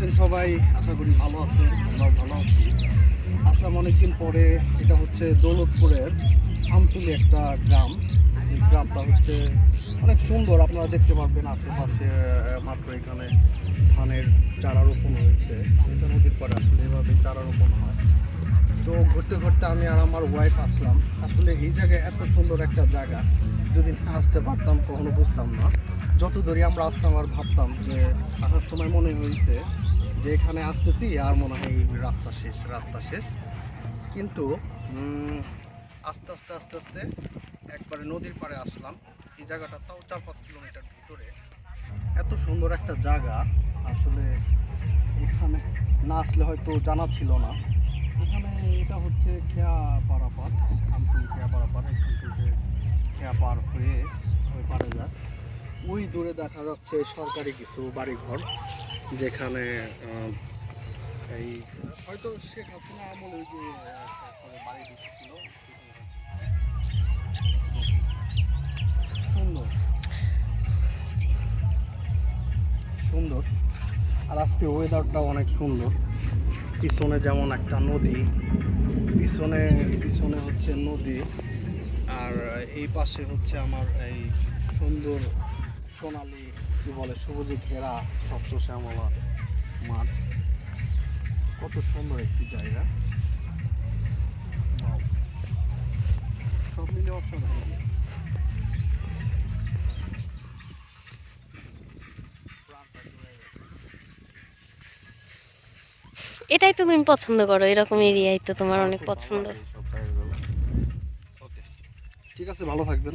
আছেন সবাই? আশা করি ভালো আছেন, আমরাও ভালো আছি। আসলাম অনেকদিন পরে, এটা হচ্ছে দৌলতপুরের আমতুলি একটা গ্রাম। এই গ্রামটা হচ্ছে অনেক সুন্দর, আপনারা দেখতে পারবেন আশেপাশে মাত্র এখানে ধানের চারা রোপণ হয়েছে। এটা নদীর পরে আসলে এভাবে চারা রোপণ হয়। তো ঘুরতে ঘুরতে আমি আর আমার ওয়াইফ আসলাম। আসলে এই জায়গায় এত সুন্দর একটা জায়গা, যদি না আসতে পারতাম কখনো বুঝতাম না। যত দূরে আমরা আসতাম আর ভাবতাম যে আসার সময় মনে হয়েছে যে এখানে আসতেছি, আর মনে হয় রাস্তা শেষ রাস্তা শেষ। কিন্তু আস্তে আস্তে আস্তে আস্তে একবারে নদীর পাড়ে আসলাম। এই জায়গাটা তাও চার পাঁচ কিলোমিটার ভিতরে। এত সুন্দর একটা জায়গা। আসলে এখানে না আসলে হয়তো জানা ছিল না। এখানে এটা হচ্ছে খেয়া পারাপার। আমতুল খেয়া পারাপার এখান থেকে খেয়া পার হয়ে ওই পারে যায়। ওই দূরে দেখা যাচ্ছে সরকারি কিছু বাড়িঘর। যেখানে এই হয়তো শেখ হাসিনা আমলে যে বাড়ি সুন্দর। সুন্দর। আর আজকে ওয়েদারটা অনেক সুন্দর। পিছনে যেমন একটা নদী, পিছনে পিছনে হচ্ছে নদী, আর এই পাশে হচ্ছে আমার এই সুন্দর সোনালি কি বলে সবুজে ঘেরা শক্ত শ্যামলা মাঠ। কত সুন্দর একটি জায়গা। সব মিলে অসাধারণ। এটাই তো তুমি পছন্দ করো এরকম এরিয়াই তো তোমার অনেক ভালো পছন্দ. ঠিক আছে ভালো থাকবেন।